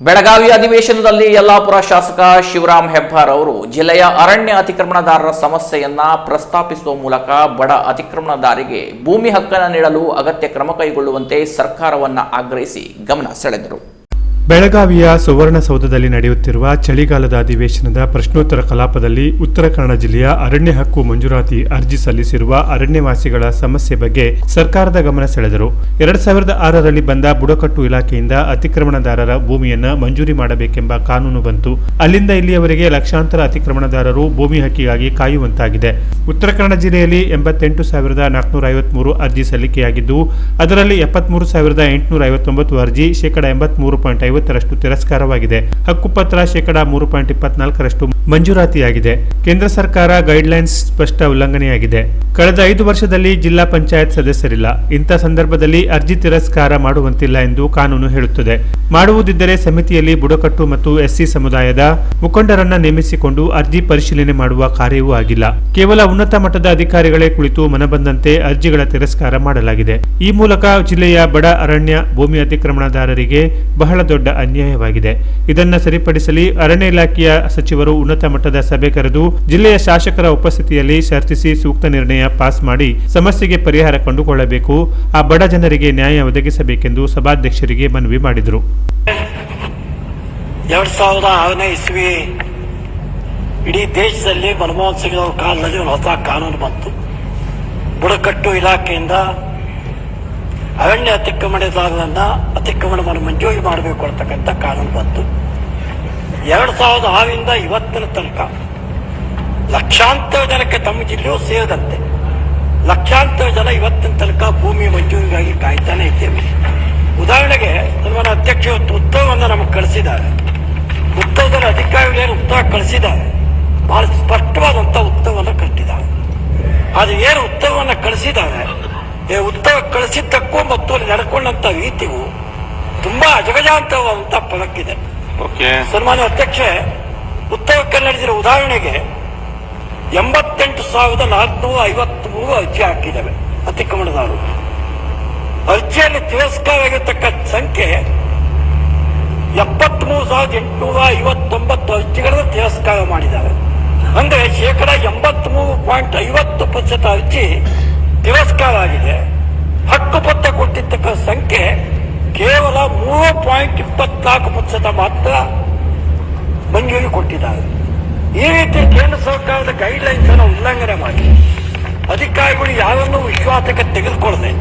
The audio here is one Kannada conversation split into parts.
ಬೆಳಗಾವಿ ಅಧಿವೇಶನದಲ್ಲಿ ಯಲ್ಲಾಪುರ ಶಾಸಕ ಶಿವರಾಮ್ ಹೆಬ್ಬಾರ್ ಅವರು ಜಿಲ್ಲೆಯ ಅರಣ್ಯ ಅತಿಕ್ರಮಣದಾರರ ಸಮಸ್ಯೆಯನ್ನ ಪ್ರಸ್ತಾಪಿಸುವ ಮೂಲಕ ಬಡ ಅತಿಕ್ರಮಣದಾರಿಗೆ ಭೂಮಿ ಹಕ್ಕನ್ನು ನೀಡಲು ಅಗತ್ಯ ಕ್ರಮ ಕೈಗೊಳ್ಳುವಂತೆ ಸರ್ಕಾರವನ್ನ ಆಗ್ರಹಿಸಿ ಗಮನ ಸೆಳೆದರು. ಬೆಳಗಾವಿಯ ಸುವರ್ಣಸೌಧದಲ್ಲಿ ನಡೆಯುತ್ತಿರುವ ಚಳಿಗಾಲದ ಅಧಿವೇಶನದ ಪ್ರಶ್ನೋತ್ತರ ಕಲಾಪದಲ್ಲಿ ಉತ್ತರ ಕನ್ನಡ ಜಿಲ್ಲೆಯ ಅರಣ್ಯ ಹಕ್ಕು ಮಂಜೂರಾತಿ ಅರ್ಜಿ ಸಲ್ಲಿಸಿರುವ ಅರಣ್ಯವಾಸಿಗಳ ಸಮಸ್ಯೆ ಬಗ್ಗೆ ಸರ್ಕಾರದ ಗಮನ ಸೆಳೆದರು. ಎರಡ್ ಸಾವಿರದ ಆರರಲ್ಲಿ ಬಂದ ಬುಡಕಟ್ಟು ಇಲಾಖೆಯಿಂದ ಅತಿಕ್ರಮಣದಾರರ ಭೂಮಿಯನ್ನು ಮಂಜೂರಿ ಮಾಡಬೇಕೆಂಬ ಕಾನೂನು ಬಂತು. ಅಲ್ಲಿಂದ ಇಲ್ಲಿಯವರೆಗೆ ಲಕ್ಷಾಂತರ ಅತಿಕ್ರಮಣದಾರರು ಭೂಮಿ ಹಕ್ಕಿಗಾಗಿ ಕಾಯುವಂತಾಗಿದೆ. ಉತ್ತರ ಕನ್ನಡ ಜಿಲ್ಲೆಯಲ್ಲಿ ಎಂಬತ್ತೆಂಟು ಸಾವಿರದ ನಾಲ್ಕುನೂರ ಐವತ್ಮೂರು ಅರ್ಜಿ ಸಲ್ಲಿಕೆಯಾಗಿದ್ದು, ಅದರಲ್ಲಿ ಎಪ್ಪತ್ಮೂರು ಸಾವಿರದ ಎಂಟುನೂರ ಐವತ್ತೊಂಬತ್ತು ಅರ್ಜಿ ಶೇಕಡ ಎಂಬತ್ಮೂರು ಪಾಯಿಂಟ್ ಐವತ್ತರಷ್ಟು ತಿರಸ್ಕಾರವಾಗಿದೆ. ಹಕ್ಕುಪತ್ರ ಶೇಕಡ ಮೂರು ಪಾಯಿಂಟ್ ಇಪ್ಪತ್ನಾಲ್ಕರಷ್ಟು ಮಂಜೂರಾತಿಯಾಗಿದೆ. ಕೇಂದ್ರ ಸರ್ಕಾರ ಗೈಡ್ಲೈನ್ಸ್ ಸ್ಪಷ್ಟ ಉಲ್ಲಂಘನೆಯಾಗಿದೆ. ಕಳೆದ ಐದು ವರ್ಷದಲ್ಲಿ ಜಿಲ್ಲಾ ಪಂಚಾಯತ್ ಸದಸ್ಯರಿಲ್ಲ. ಇಂಥ ಸಂದರ್ಭದಲ್ಲಿ ಅರ್ಜಿ ತಿರಸ್ಕಾರ ಮಾಡುವಂತಿಲ್ಲ ಎಂದು ಕಾನೂನು ಹೇಳುತ್ತದೆ. ಮಾಡುವುದಿದ್ದರೆ ಸಮಿತಿಯಲ್ಲಿ ಬುಡಕಟ್ಟು ಮತ್ತು ಎಸ್ಸಿ ಸಮುದಾಯದ ಮುಖಂಡರನ್ನ ನೇಮಿಸಿಕೊಂಡು ಅರ್ಜಿ ಪರಿಶೀಲನೆ ಮಾಡುವ ಕಾರ್ಯವೂ ಆಗಿಲ್ಲ. ಕೇವಲ ಉನ್ನತ ಮಟ್ಟದ ಅಧಿಕಾರಿಗಳೇ ಕುಳಿತು ಮನಬಂದಂತೆ ಅರ್ಜಿಗಳ ತಿರಸ್ಕಾರ ಮಾಡಲಾಗಿದೆ. ಈ ಮೂಲಕ ಜಿಲ್ಲೆಯ ಬಡ ಅರಣ್ಯ ಭೂಮಿ ಅತಿಕ್ರಮಣದಾರರಿಗೆ ಬಹಳ ದೊಡ್ಡ ಅನ್ಯಾಯವಾಗಿದೆ. ಇದನ್ನ ಸರಿಪಡಿಸಲಿ ಅರಣ್ಯ ಇಲಾಖೆಯ ಸಚಿವರು ಉನ್ನತ ಮಟ್ಟದ ಸಭೆ ಕರೆದು ಜಿಲ್ಲೆಯ ಶಾಸಕರ ಉಪಸ್ಥಿತಿಯಲ್ಲಿ ಚರ್ಚಿಸಿ ಸೂಕ್ತ ನಿರ್ಣಯ ಪಾಸ್ ಮಾಡಿ ಸಮಸ್ಯೆಗೆ ಪರಿಹಾರ ಕಂಡುಕೊಳ್ಳಬೇಕು. ಆ ಬಡ ಜನರಿಗೆ ನ್ಯಾಯ ಒದಗಿಸಬೇಕೆಂದು ಸಭಾಧ್ಯಕ್ಷರಿಗೆ ಮನವಿ ಮಾಡಿದರು. ಎರಡ್ ಸಾವಿರದ ಆರನೇ ಇಸ್ವಿ ಇಡೀ ದೇಶದಲ್ಲಿ ಮನಮೋಹನ್ ಸಿಂಗ್ ಅವರ ಕಾಲದಲ್ಲಿ ಒಂದು ಹೊಸ ಕಾನೂನು ಬಂತು. ಬುಡಕಟ್ಟು ಇಲಾಖೆಯಿಂದ ಅರಣ್ಯ ಅತಿಕ್ರಮಣದಾರರನ್ನ ಅತಿಕ್ರಮಣವನ್ನು ಮಂಜೂರಿ ಮಾಡಬೇಕು ಅಂತಕ್ಕಂಥ ಕಾನೂನು ಬಂತು. ಎರಡ್ ಸಾವಿರದ ಆರಿಂದ ಇವತ್ತಿನ ತನಕ ಲಕ್ಷಾಂತರ ಜನಕ್ಕೆ ತಮ್ಮ ಜಿಲ್ಲೆಯೂ ಸೇರಿದಂತೆ ಲಕ್ಷಾಂತರ ಜನ ಇವತ್ತಿನ ತನಕ ಭೂಮಿ ಮಂಜೂರಿಗಾಗಿ ಕಾಯ್ತಾನೆ ಇದ್ದೇವೆ. ಉದಾಹರಣೆಗೆ ಸನ್ಮಾನ ಅಧ್ಯಕ್ಷ ಇವತ್ತು ಉತ್ತರವನ್ನು ನಮಗೆ ಕಳಿಸಿದ್ದಾರೆ. ಉತ್ತರದಲ್ಲಿ ಅಧಿಕಾರಿಗಳೇನು ಉತ್ತರ ಕಳಿಸಿದ್ದಾರೆ? ಬಹಳ ಸ್ಪಷ್ಟವಾದಂಥ ಉತ್ತರವನ್ನು ಕಟ್ಟಿದ್ದಾರೆ. ಆದ್ರೆ ಏನು ಉತ್ತರವನ್ನು ಕಳಿಸಿದ್ದಾರೆ? ಉತ್ತರ ಕಳಿಸಿದ್ದಕ್ಕೂ ಮತ್ತು ಅಲ್ಲಿ ನಡ್ಕೊಂಡಂತ ರೀತಿಗೂ ತುಂಬಾ ಅಜಗಜಾಂತವಾದಂತ ಫಲಕ್ಕಿದೆ ಓಕೆ. ಸನ್ಮಾನ್ಯ ಅಧ್ಯಕ್ಷೆ ಉತ್ತರ ಕನ್ನಡದ ಉದಾಹರಣೆಗೆ ಎಂಬತ್ತೆಂಟು ಸಾವಿರದ ನಾಲ್ಕುನೂರ ಐವತ್ಮೂರು ಅರ್ಜಿ ಹಾಕಿದ್ದಾವೆ ಅತಿಕ್ರಮಣದಾರರು. ಅರ್ಜಿಯಲ್ಲಿ ತಿರಸ್ಕಾರ ಆಗಿರತಕ್ಕ ಸಂಖ್ಯೆ ಎಪ್ಪತ್ಮೂರು ಸಾವಿರದ ಎಂಟುನೂರ ಐವತ್ತೊಂಬತ್ತು ಅರ್ಜಿಗಳನ್ನು ತಿರಸ್ಕಾರ ಮಾಡಿದ್ದಾರೆ. ಅಂದ್ರೆ ಶೇಕಡ ಎಂಬತ್ಮೂರು ಪಾಯಿಂಟ್ ಐವತ್ತು ಪ್ರತಿಶತ ಅರ್ಜಿ ತಿರಸ್ಕಾರ ಆಗಿದೆ ಹಕ್ಕುಪತ್ರ ಕೊಟ್ಟಿರ್ತಕ್ಕ ಸಂಖ್ಯೆ ಕೇವಲ ಮೂರು ಪಾಯಿಂಟ್ ಇಪ್ಪತ್ನಾಲ್ಕು ಪ್ರತಿಶತ ಮಾತ್ರ ಮಂಜೂರಿ ಕೊಟ್ಟಿದ್ದಾರೆ. ಈ ರೀತಿ ಕೇಂದ್ರ ಸರ್ಕಾರದ ಗೈಡ್ಲೈನ್ಸ್ ಅನ್ನು ಉಲ್ಲಂಘನೆ ಮಾಡಿ ಅಧಿಕಾರಿಗಳು ಯಾರನ್ನು ವಿಶ್ವಾಸಕ್ಕೆ ತೆಗೆದುಕೊಳ್ಳದೆ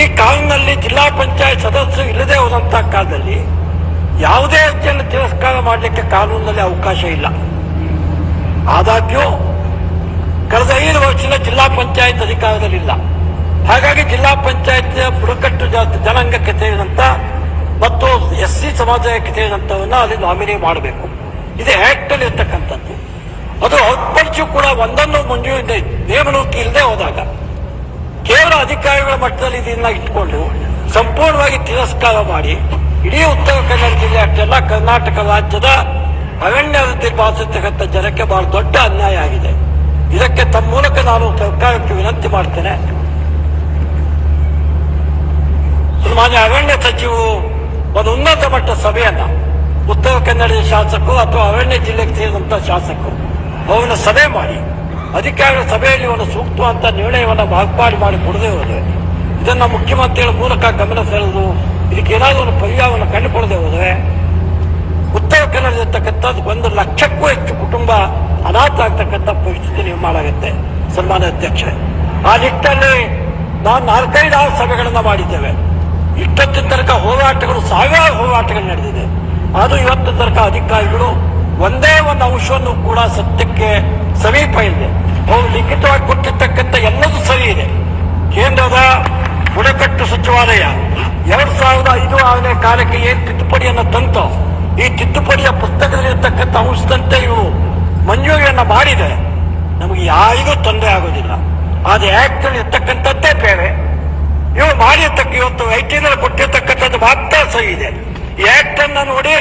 ಈ ಕಾಲದಲ್ಲಿ ಜಿಲ್ಲಾ ಪಂಚಾಯತ್ ಸದಸ್ಯರು ಇಲ್ಲದೆ ಹೋದಂತಹ ಕಾಲದಲ್ಲಿ ಯಾವುದೇ ಅರ್ಜಿಯನ್ನು ತಿರಸ್ಕಾರ ಮಾಡಲಿಕ್ಕೆ ಕಾನೂನಿನಲ್ಲಿ ಅವಕಾಶ ಇಲ್ಲ. ಆದಾಗ್ಯೂ ಕಳೆದ ಐದು ವರ್ಷದ ಜಿಲ್ಲಾ ಪಂಚಾಯತ್ ಅಧಿಕಾರದಲ್ಲಿಲ್ಲ. ಹಾಗಾಗಿ ಜಿಲ್ಲಾ ಪಂಚಾಯತ್ ಬುಡಕಟ್ಟು ಜನಾಂಗಕ್ಕೆ ಸೇರಿದಂತ ಮತ್ತು ಎಸ್ ಸಿ ಸಮಾಜಕ್ಕೆ ಸೇರಿದಂತವನ್ನ ಅಲ್ಲಿ ನಾಮಿನಿ ಮಾಡಬೇಕು. ಇದು ಆಕ್ಟ್ ಅಲ್ಲಿ ಇರ್ತಕ್ಕಂಥದ್ದು. ಅದು ಔಟ್ಪಡಿಸು ಕೂಡ ಒಂದನ್ನು ಮಂಜೂರಿ ನೇಮನೂಕಿ ಇಲ್ಲದೆ ಹೋದಾಗ ಕೇವಲ ಅಧಿಕಾರಿಗಳ ಮಟ್ಟದಲ್ಲಿ ಇದನ್ನ ಇಟ್ಕೊಂಡು ಸಂಪೂರ್ಣವಾಗಿ ತಿರಸ್ಕಾರ ಮಾಡಿ ಇಡೀ ಉತ್ತರ ಕನ್ನಡ ಜಿಲ್ಲೆ ಅಷ್ಟೆಲ್ಲ ಕರ್ನಾಟಕ ರಾಜ್ಯದ ಅರಣ್ಯದಲ್ಲಿ ವಾಸಿಸ್ತಕ್ಕಂಥ ಜನಕ್ಕೆ ಬಹಳ ದೊಡ್ಡ ಅನ್ಯಾಯ ಆಗಿದೆ. ಇದಕ್ಕೆ ತಮ್ಮ ಮೂಲಕ ನಾನು ಸರ್ಕಾರಕ್ಕೆ ವಿನಂತಿ ಮಾಡ್ತೇನೆ. ಮಾನ್ಯ ಅರಣ್ಯ ಸಚಿವರು ಒಂದು ಉನ್ನತ ಮಟ್ಟ ಸಭೆಯನ್ನ ಉತ್ತರ ಕನ್ನಡದ ಶಾಸಕರು ಅಥವಾ ಅರಣ್ಯ ಜಿಲ್ಲೆಗೆ ಸೇರಿದಂತಹ ಶಾಸಕರು ಅವನ ಸಭೆ ಮಾಡಿ ಅಧಿಕಾರಿಗಳ ಸಭೆಯಲ್ಲಿ ಒಂದು ಸೂಕ್ತವಾದ ನಿರ್ಣಯವನ್ನು ಮಾರ್ಪಾಡು ಮಾಡಿ ಕೊಡದೇ ಹೋದ್ರೆ ಇದನ್ನ ಮುಖ್ಯಮಂತ್ರಿಗಳ ಮೂಲಕ ಗಮನ ಸೆಳೆದು ಇದಕ್ಕೆ ಏನಾದರೂ ಒಂದು ಪರಿಹಾರವನ್ನು ಕಂಡುಕೊಳ್ಳದೆ ಹೋದ್ರೆ ಉತ್ತರ ಕನ್ನಡದಲ್ಲಿರ್ತಕ್ಕಂಥದ್ದು ಒಂದು ಲಕ್ಷಕ್ಕೂ ಹೆಚ್ಚು ಕುಟುಂಬ ಅನಾಥ ಆಗ್ತಕ್ಕಂಥ ಪರಿಸ್ಥಿತಿ ನೀವು ಆಗುತ್ತೆ ಸನ್ಮಾನ ಅಧ್ಯಕ್ಷ ಆ ನಿಟ್ಟಿನಲ್ಲಿ ನಾವು ನಾಲ್ಕೈದು ಆರು ಸಭೆಗಳನ್ನ ಮಾಡಿದ್ದೇವೆ. ಇಷ್ಟೊತ್ತಿನ ತನಕ ಹೋರಾಟಗಳು, ಸಾವಿರಾರು ಹೋರಾಟಗಳು ನಡೆದಿದೆ. ಅದು ಇವತ್ತಿನ ತನಕ ಅಧಿಕಾರಿಗಳು ಒಂದೇ ಒಂದು ಅಂಶವನ್ನು ಕೂಡ ಸತ್ಯಕ್ಕೆ ಸಮೀಪ ಇದೆ. ಅವರು ಲಿಖಿತವಾಗಿ ಕೊಟ್ಟಿರ್ತಕ್ಕಂಥ ಎಲ್ಲದೂ ಸರಿ ಇದೆ. ಕೇಂದ್ರದ ಬುಡಕಟ್ಟು ಸಚಿವಾಲಯ ಎರಡ್ ಸಾವಿರದ ಐದು ಆರನೇ ಕಾಲಕ್ಕೆ ಏನ್ ತಿದ್ದುಪಡಿಯನ್ನು ತಂತೋ, ಈ ತಿದ್ದುಪಡಿಯ ಪುಸ್ತಕದಲ್ಲಿರ್ತಕ್ಕಂಥ ಅಂಶದಂತೆ ಇವು ಮಂಜೂರಿಯನ್ನ ಮಾಡಿದೆ ನಮಗೆ ಯಾರಿಗೂ ತೊಂದರೆ ಆಗೋದಿಲ್ಲ. ಅದು ಆಕ್ಟ್ ಅಲ್ಲಿ ಇರ್ತಕ್ಕಂಥದ್ದೇ ಬೇರೆ. ಇವು ಮಾಡಿರ್ತಕ್ಕ ಇವತ್ತು ರೈಟಿನಲ್ಲಿ ಕೊಟ್ಟಿರ್ತಕ್ಕಂಥದ್ದು ಮಾತ್ರ ಸರಿ ಇದೆ. ಈ ಆಕ್ಟ್ ಅನ್ನ ನೋಡಿ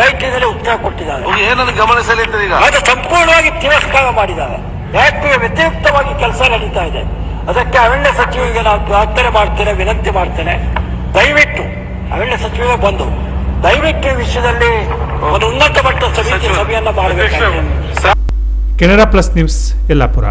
ರೈಟಿನಲ್ಲಿ ಉತ್ತರ ಕೊಟ್ಟಿದ್ದಾರೆ. ಏನನ್ನು ಗಮನಿಸಲಿದ್ದೀರಿ ಈಗ? ಅದು ಸಂಪೂರ್ಣವಾಗಿ ತಿರಸ್ಕಾರ ಮಾಡಿದ್ದಾರೆ. ಆ್ಯಕ್ಟ್ಗೆ ವ್ಯತಿರಿಕ್ತವಾಗಿ ಕೆಲಸ ನಡೀತಾ ಇದೆ. ಅದಕ್ಕೆ ಅರಣ್ಯ ಸಚಿವರಿಗೆ ನಾನು ಪ್ರಾರ್ಥನೆ ಮಾಡ್ತೇನೆ ವಿನಂತಿ ಮಾಡ್ತೇನೆ. ದಯವಿಟ್ಟು ಅರಣ್ಯ ಸಚಿವರೇ ಬಂದು ದಯವಿಟ್ಟು ಈ ವಿಷಯದಲ್ಲಿ ಒಂದು ಉನ್ನತ ಮಟ್ಟ ಸಮಿತಿ ಸಭೆಯನ್ನ ಮಾಡಬೇಕು ಕೆನರಾ ಪ್ಲಸ್ ನ್ಯೂಸ್ ಯಲ್ಲಾಪುರ.